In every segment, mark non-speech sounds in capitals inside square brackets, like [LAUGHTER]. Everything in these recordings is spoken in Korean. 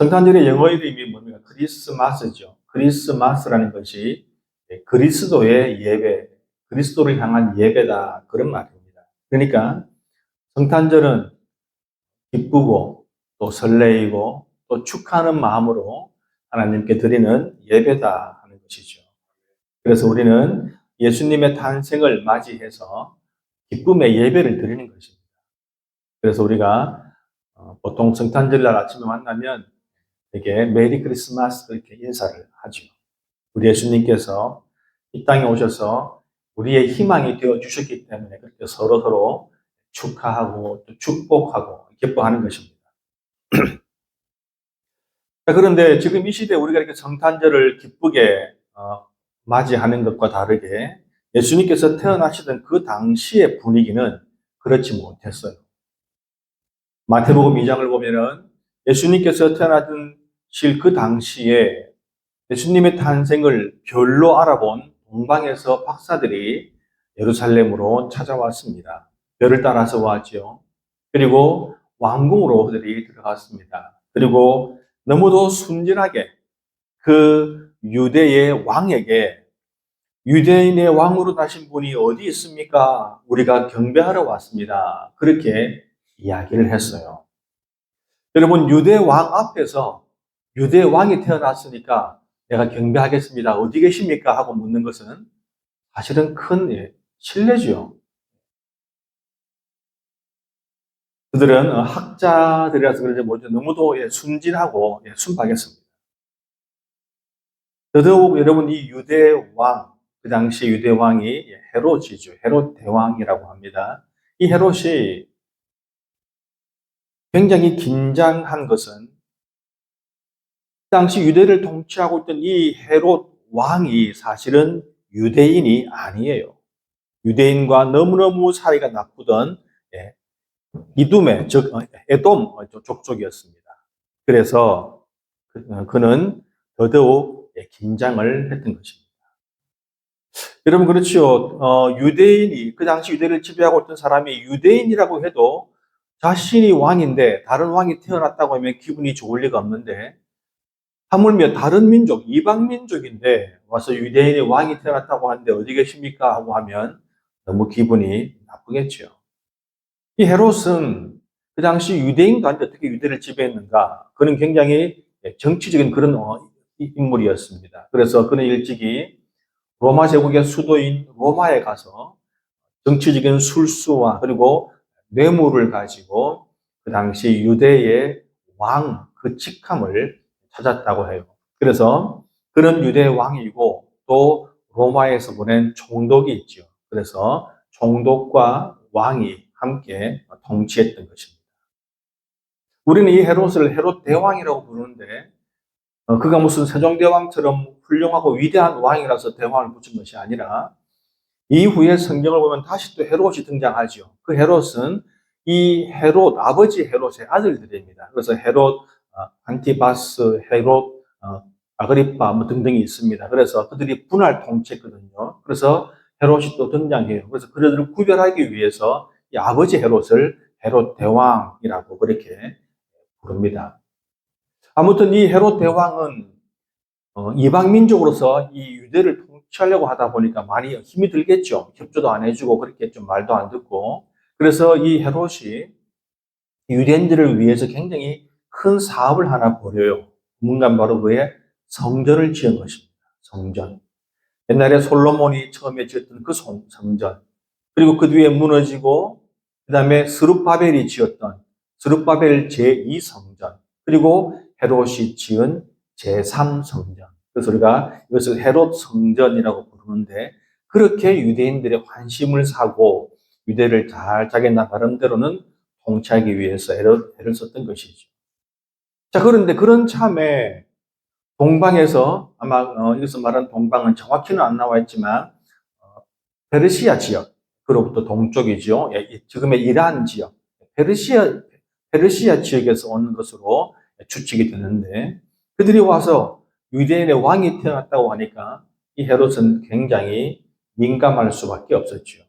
성탄절의 영어 이름이 뭡니까? 크리스마스죠. 크리스마스라는 것이 그리스도의 예배, 그리스도를 향한 예배다. 그런 말입니다. 그러니까 성탄절은 기쁘고 또 설레이고 또 축하하는 마음으로 하나님께 드리는 예배다 하는 것이죠. 그래서 우리는 예수님의 탄생을 맞이해서 기쁨의 예배를 드리는 것입니다. 그래서 우리가 어, 보통 성탄절날 아침에 만나면 되게 메리 크리스마스 그렇게 인사를 하죠. 우리 예수님께서 이 땅에 오셔서 우리의 희망이 되어 주셨기 때문에 그렇게 서로 서로 축하하고 또 축복하고 기뻐하는 것입니다. [CLEARS THROAT] 자, 그런데 지금 이 시대에 우리가 이렇게 성탄절을 기쁘게 어, 맞이하는 것과 다르게 예수님께서 태어나시던 그 당시의 분위기는 그렇지 못했어요. 마태복음 2장을 보면은 예수님께서 태어나 실그 당시에 예수님의 탄생을 별로 알아본 동방에서 박사들이 예루살렘으로 찾아왔습니다. 별을 따라서 왔지요. 그리고 왕궁으로 그들이 들어갔습니다. 그리고 너무도 순진하게 그 유대의 왕에게 유대인의 왕으로 나신 분이 어디 있습니까? 우리가 경배하러 왔습니다. 그렇게 이야기를 했어요. 여러분, 유대 왕 앞에서 유대 왕이 태어났으니까 내가 경배하겠습니다. 어디 계십니까? 하고 묻는 것은 사실은 큰 예, 신뢰죠. 그들은 어, 학자들이라서 그런지 모르죠. 너무도 예, 순진하고 예, 순박했습니다. 더더욱 여러분 이 유대 왕, 그 당시 유대 왕이 헤롯이죠. 헤롯 대왕이라고 합니다. 이 헤롯이 굉장히 긴장한 것은 당시 유대를 통치하고 있던 이 헤롯 왕이 사실은 유대인이 아니에요. 유대인과 너무너무 사이가 나쁘던 예, 이둠의 즉 어, 에돔 족족이었습니다. 그래서 그, 어, 그는 더더욱 예, 긴장을 했던 것입니다. 여러분 그렇죠. 어, 유대인이 그 당시 유대를 지배하고 있던 사람이 유대인이라고 해도 자신이 왕인데 다른 왕이 태어났다고 하면 기분이 좋을 리가 없는데 하물며 다른 민족, 이방 민족인데 와서 유대인의 왕이 태어났다고 하는데 어디 계십니까? 하고 하면 너무 기분이 나쁘겠죠. 이 헤롯은 그 당시 유대인도 아닌데 어떻게 유대를 지배했는가? 그는 굉장히 정치적인 그런 어, 인물이었습니다. 그래서 그는 일찍이 로마 제국의 수도인 로마에 가서 정치적인 술수와 그리고 뇌물을 가지고 그 당시 유대의 왕 그 직함을 찾았다고 해요. 그래서 그는 유대 왕이고 또 로마에서 보낸 총독이 있죠. 그래서 총독과 왕이 함께 통치했던 것입니다. 우리는 이 헤롯을 헤롯 대왕이라고 부르는데 어, 그가 무슨 세종대왕처럼 훌륭하고 위대한 왕이라서 대왕을 붙인 것이 아니라 이후에 성경을 보면 다시 또 헤롯이 등장하죠. 그 헤롯은 이 헤롯 아버지 헤롯의 아들들입니다. 그래서 헤롯 어, 안티바스, 헤롯, 어, 아그리파 뭐 등등이 있습니다. 그래서 그들이 분할 통치했거든요. 그래서 헤롯이 또 등장해요. 그래서 그들을 구별하기 위해서 이 아버지 헤롯을 헤롯 대왕이라고 그렇게 부릅니다. 아무튼 이 헤롯 대왕은 어, 이방 민족으로서 이 유대를 통치하려고 하다 보니까 많이 힘이 들겠죠. 협조도 안 해주고 그렇게 좀 말도 안 듣고 그래서 이 헤롯이 유대인들을 위해서 굉장히 큰 사업을 하나 벌여요. 뭔가 바로 그의 성전을 지은 것입니다. 성전. 옛날에 솔로몬이 처음에 지었던 그 성전. 그리고 그 뒤에 무너지고, 그 다음에 스룹바벨이 지었던 스룹바벨 제2성전. 그리고 헤롯이 지은 제3성전. 그래서 우리가 이것을 헤롯 성전이라고 부르는데, 그렇게 유대인들의 관심을 사고, 유대를 잘 자기 나름대로는 통치하기 위해서 애를, 애를 썼던 것이죠. 자, 그런데 그런 참에 동방에서 아마 어, 여기서 말하는 동방은 정확히는 안 나와 있지만 어, 페르시아 지역 그로부터 동쪽이죠. 예, 지금의 이란 지역 페르시아 페르시아 지역에서 온 것으로 추측이 되는데 그들이 와서 유대인의 왕이 태어났다고 하니까 이 헤롯은 굉장히 민감할 수밖에 없었죠.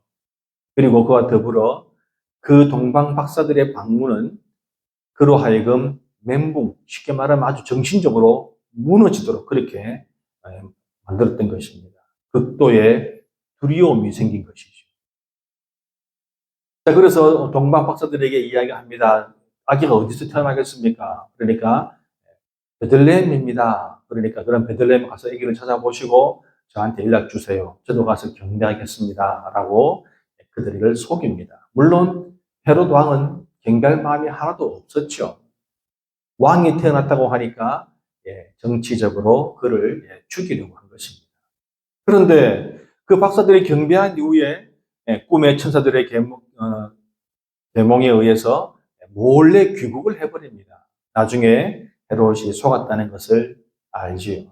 그리고 그와 더불어 그 동방 박사들의 방문은 그로 하여금 멘붕, 쉽게 말하면 아주 정신적으로 무너지도록 그렇게 예, 만들었던 것입니다. 극도의 두려움이 생긴 것이죠. 자, 그래서 동방 박사들에게 이야기합니다. 아기가 어디서 태어나겠습니까? 그러니까 베들레헴입니다. 그러니까 그런 베들레헴 가서 아기를 찾아보시고 저한테 연락 주세요. 저도 가서 경배하겠습니다. 라고 그들을 속입니다. 물론 헤롯 왕은 경배할 마음이 하나도 없었죠. 왕이 태어났다고 하니까 예, 정치적으로 그를 예, 죽이려고 한 것입니다. 그런데 그 박사들이 경배한 이후에 예, 꿈의 천사들의 계몽, 어, 계몽에 의해서 몰래 귀국을 해버립니다. 나중에 헤롯이 속았다는 것을 알지요.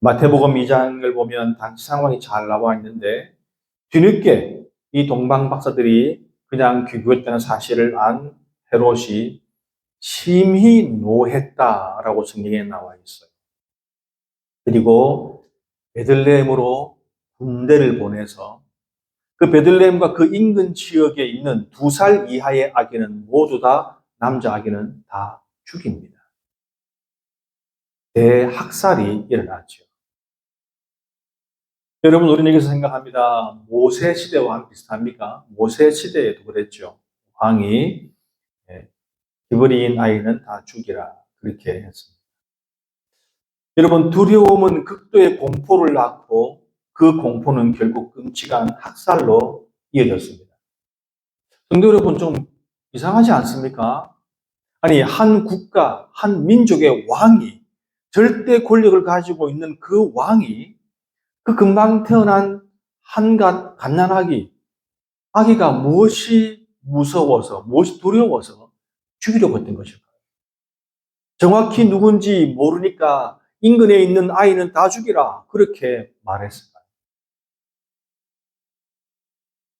마태복음 2장을 보면 당시 상황이 잘 나와 있는데 뒤늦게 이 동방 박사들이 그냥 귀국했다는 사실을 안 헤롯이 심히 노했다라고 성경에 나와 있어요. 그리고 베들레헴으로 군대를 보내서 그 베들레헴과 그 인근 지역에 있는 두 살 이하의 아기는 모두 다 남자 아기는 다 죽입니다. 대학살이 일어났죠. 여러분 우리는 여기서 생각합니다. 모세 시대와 비슷합니까? 모세 시대에도 그랬죠. 왕이 기브리인 아이는 다 죽이라 그렇게 했습니다. 여러분 두려움은 극도의 공포를 낳고 그 공포는 결국 끔찍한 학살로 이어졌습니다. 성도 여러분 좀 이상하지 않습니까? 아니 한 국가, 한 민족의 왕이 절대 권력을 가지고 있는 그 왕이 그 금방 태어난 한갓 갓난아기 아기가 무엇이 무서워서 무엇이 두려워서 죽이려고 했던 것일까요? 정확히 누군지 모르니까 인근에 있는 아이는 다 죽이라 그렇게 말했을까요?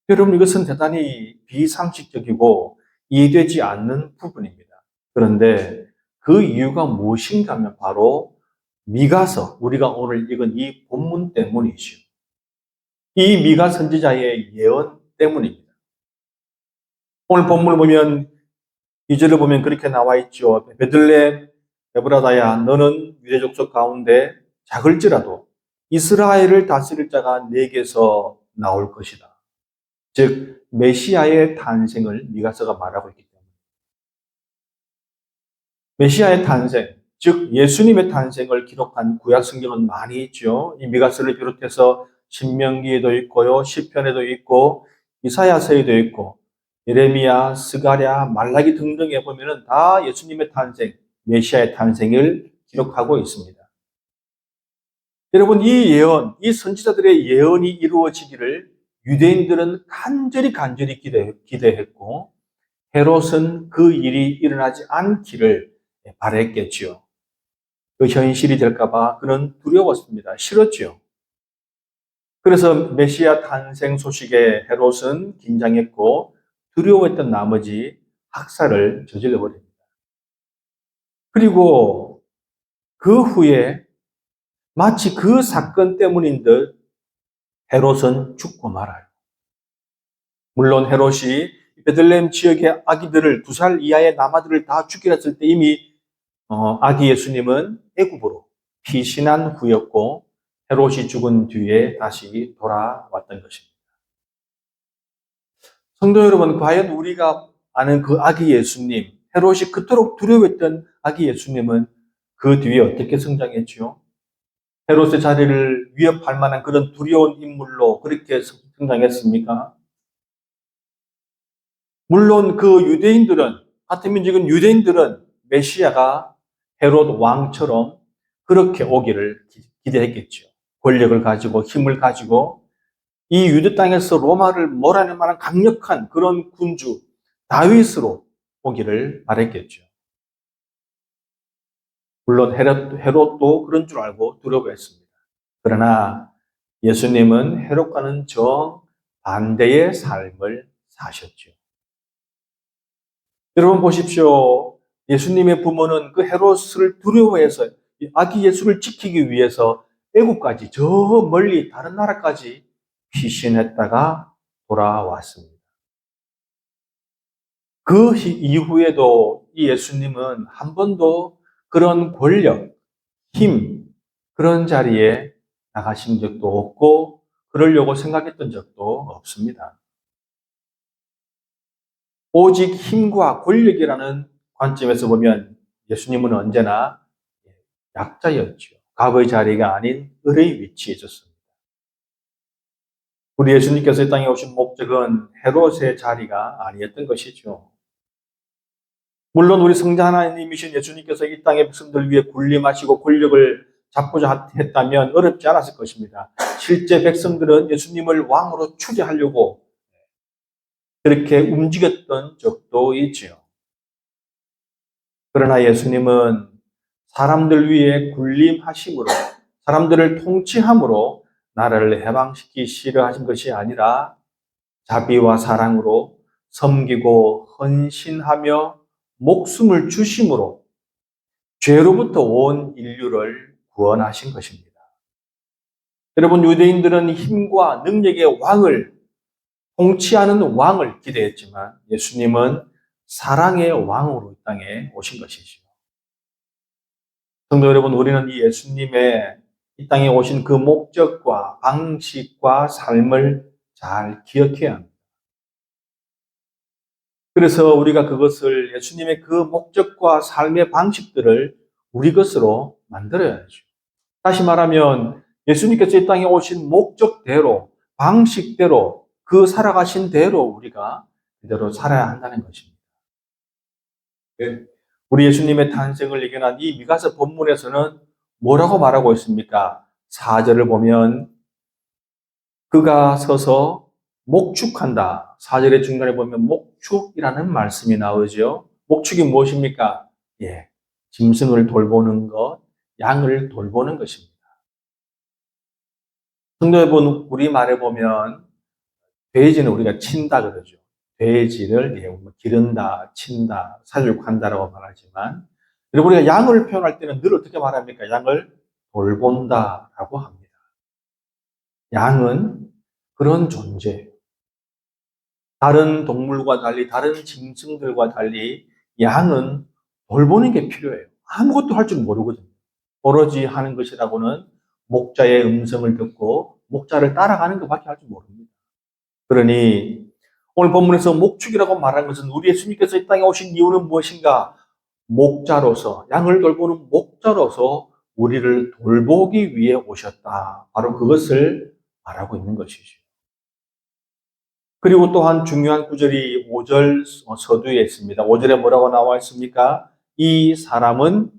여러분 이것은 대단히 비상식적이고 이해되지 않는 부분입니다. 그런데 그 이유가 무엇인가 하면 바로 미가서 우리가 오늘 읽은 이 본문 때문이죠. 이 미가 선지자의 예언 때문입니다. 오늘 본문을 보면 2절을 보면 그렇게 나와 있죠. 베들레 에브라다야 너는 유대 족속 가운데 작을지라도 이스라엘을 다스릴 자가 내게서 나올 것이다. 즉 메시아의 탄생을 미가서가 말하고 있기 때문에 메시아의 탄생, 즉 예수님의 탄생을 기록한 구약 성경은 많이 있죠. 이 미가서를 비롯해서 신명기에도 있고요, 시편에도 있고 이사야서에도 있고 예레미야, 스가랴, 말라기 등등에 보면은 다 예수님의 탄생, 메시아의 탄생을 기록하고 있습니다. 여러분 이 예언, 이 선지자들의 예언이 이루어지기를 유대인들은 간절히 간절히 기대, 기대했고 헤롯은 그 일이 일어나지 않기를 바랬겠지요. 그 현실이 될까봐 그는 두려웠습니다. 싫었지요. 그래서 메시아 탄생 소식에 헤롯은 긴장했고 두려워했던 나머지 학살을 저질러 버립니다. 그리고 그 후에 마치 그 사건 때문인 듯 헤롯은 죽고 말아요. 물론 헤롯이 베들레헴 지역의 아기들을 두 살 이하의 남아들을 다 죽이려 했을 때 이미 어, 아기 예수님은 애굽으로 피신한 후였고 헤롯이 죽은 뒤에 다시 돌아왔던 것입니다. 성도 여러분, 과연 우리가 아는 그 아기 예수님, 헤롯이 그토록 두려워했던 아기 예수님은 그 뒤에 어떻게 성장했지요? 헤롯의 자리를 위협할 만한 그런 두려운 인물로 그렇게 성장했습니까? 물론 그 유대인들은, 같은 민족은 유대인들은 메시아가 헤롯 왕처럼 그렇게 오기를 기대했겠죠. 권력을 가지고 힘을 가지고 이 유대 땅에서 로마를 몰아낼 만한 강력한 그런 군주 다윗으로 오기를 바랬겠죠. 물론 헤롯, 헤롯도 그런 줄 알고 두려워했습니다. 그러나 예수님은 헤롯과는 정 반대의 삶을 사셨죠. 여러분 보십시오. 예수님의 부모는 그 헤롯을 두려워해서 아기 예수를 지키기 위해서 애국까지 저 멀리 다른 나라까지 피신했다가 돌아왔습니다. 그 이후에도 이 예수님은 한 번도 그런 권력, 힘, 그런 자리에 나가신 적도 없고, 그러려고 생각했던 적도 없습니다. 오직 힘과 권력이라는 관점에서 보면 예수님은 언제나 약자였죠. 갑의 자리가 아닌 을의 위치에 있었습니다. 우리 예수님께서 이 땅에 오신 목적은 헤롯의 자리가 아니었던 것이죠. 물론 우리 성자 하나님이신 예수님께서 이 땅의 백성들 위해 군림하시고 권력을 잡고자 했다면 어렵지 않았을 것입니다. 실제 백성들은 예수님을 왕으로 추대하려고 그렇게 움직였던 적도 있지요. 그러나 예수님은 사람들 위해 군림하심으로 사람들을 통치함으로 나라를 해방시키시려 하신 것이 아니라 자비와 사랑으로 섬기고 헌신하며 목숨을 주심으로 죄로부터 온 인류를 구원하신 것입니다. 여러분, 유대인들은 힘과 능력의 왕을 통치하는 왕을 기대했지만 예수님은 사랑의 왕으로 이 땅에 오신 것이죠. 성도 여러분, 우리는 이 예수님의 이 땅에 오신 그 목적과 방식과 삶을 잘 기억해야 합니다. 그래서 우리가 그것을 예수님의 그 목적과 삶의 방식들을 우리 것으로 만들어야죠. 다시 말하면 예수님께서 이 땅에 오신 목적대로, 방식대로, 그 살아가신 대로 우리가 그대로 살아야 한다는 것입니다. 네. 우리 예수님의 탄생을 예견한 이 미가서 본문에서는 뭐라고 말하고 있습니까? 4절을 보면 그가 서서 목축한다. 4절의 중간에 보면 목축이라는 말씀이 나오죠. 목축이 무엇입니까? 예. 짐승을 돌보는 것, 양을 돌보는 것입니다. 성도 여러분, 우리 말에 보면 돼지는 우리가 친다 그러죠. 돼지를 예, 뭐 기른다, 친다, 사육한다라고 말하지만 그리고 우리가 양을 표현할 때는 늘 어떻게 말합니까? 양을 돌본다라고 합니다. 양은 그런 존재예요. 다른 동물과 달리, 다른 짐승들과 달리 양은 돌보는 게 필요해요. 아무것도 할 줄 모르거든요. 오로지 하는 것이라고는 목자의 음성을 듣고 목자를 따라가는 것밖에 할 줄 모릅니다. 그러니 오늘 본문에서 목축이라고 말하는 것은 우리 예수님께서 이 땅에 오신 이유는 무엇인가? 목자로서, 양을 돌보는 목자로서 우리를 돌보기 위해 오셨다. 바로 그것을 말하고 있는 것이죠. 그리고 또한 중요한 구절이 5절 서두에 있습니다. 5절에 뭐라고 나와 있습니까? 이 사람은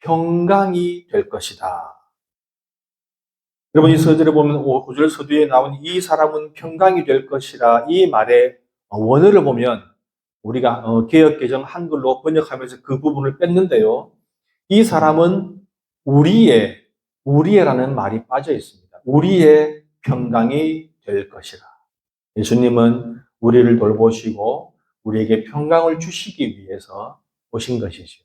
평강이 될 것이다. 여러분 이 서절에 보면 5절 서두에 나온 이 사람은 평강이 될 것이라 이 말의 원어를 보면 우리가 어, 개혁개정 한글로 번역하면서 그 부분을 뺐는데요. 이 사람은 우리의, 우리의라는 말이 빠져 있습니다. 우리의 평강이 될 것이라. 예수님은 우리를 돌보시고 우리에게 평강을 주시기 위해서 오신 것이죠.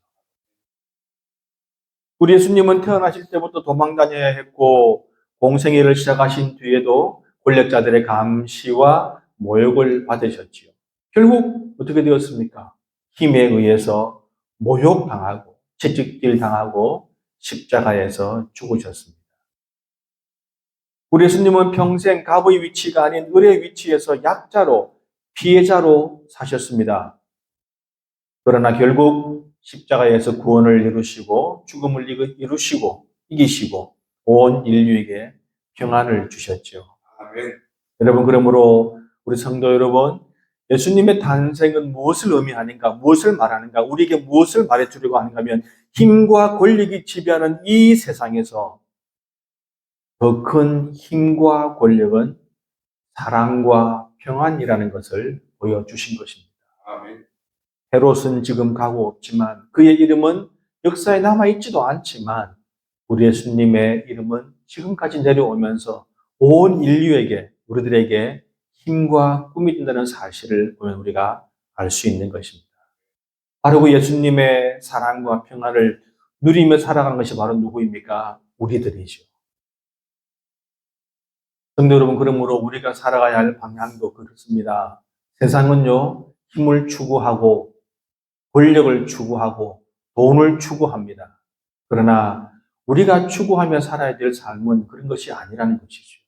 우리 예수님은 태어나실 때부터 도망 다녀야 했고 공생애를 시작하신 뒤에도 권력자들의 감시와 모욕을 받으셨지요. 결국 어떻게 되었습니까? 힘에 의해서 모욕당하고 채찍질 당하고 십자가에서 죽으셨습니다. 우리 예수님은 평생 갑의 위치가 아닌 을의 위치에서 약자로 피해자로 사셨습니다. 그러나 결국 십자가에서 구원을 이루시고 죽음을 이루시고 이기시고 온 인류에게 평안을 주셨죠. 아멘. 여러분 그러므로 우리 성도 여러분 예수님의 탄생은 무엇을 의미하는가, 무엇을 말하는가, 우리에게 무엇을 말해주려고 하는가 하면 힘과 권력이 지배하는 이 세상에서 더 큰 힘과 권력은 사랑과 평안이라는 것을 보여주신 것입니다. 헤롯은 지금 가고 없지만 그의 이름은 역사에 남아있지도 않지만 우리 예수님의 이름은 지금까지 내려오면서 온 인류에게, 우리들에게 힘과 꿈이 된다는 사실을 보면 우리가 알 수 있는 것입니다. 바로 그 예수님의 사랑과 평안을 누리며 살아가는 것이 바로 누구입니까? 우리들이죠. 성도 여러분, 그러므로 우리가 살아가야 할 방향도 그렇습니다. 세상은요, 힘을 추구하고 권력을 추구하고 돈을 추구합니다. 그러나 우리가 추구하며 살아야 될 삶은 그런 것이 아니라는 것이죠.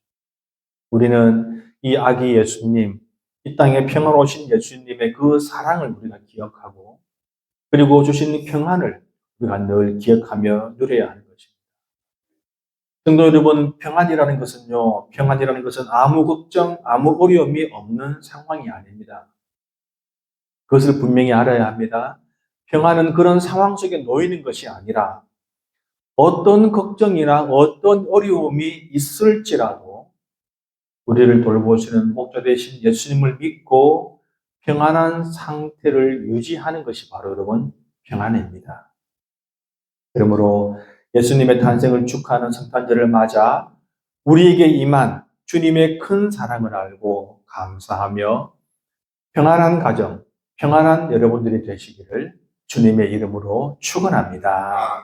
우리는 이 아기 예수님, 이 땅에 오신 예수님의 그 사랑을 우리가 기억하고 그리고 주신 평안을 우리가 늘 기억하며 누려야 하는 것입니다. 성도 여러분, 평안이라는 것은요, 평안이라는 것은 아무 걱정, 아무 어려움이 없는 상황이 아닙니다. 그것을 분명히 알아야 합니다. 평안은 그런 상황 속에 놓이는 것이 아니라 어떤 걱정이나 어떤 어려움이 있을지라도 우리를 돌보시는 목자 되신 예수님을 믿고 평안한 상태를 유지하는 것이 바로 여러분 평안입니다. 그러므로 예수님의 탄생을 축하하는 성탄절을 맞아 우리에게 임한 주님의 큰 사랑을 알고 감사하며 평안한 가정, 평안한 여러분들이 되시기를 주님의 이름으로 축원합니다.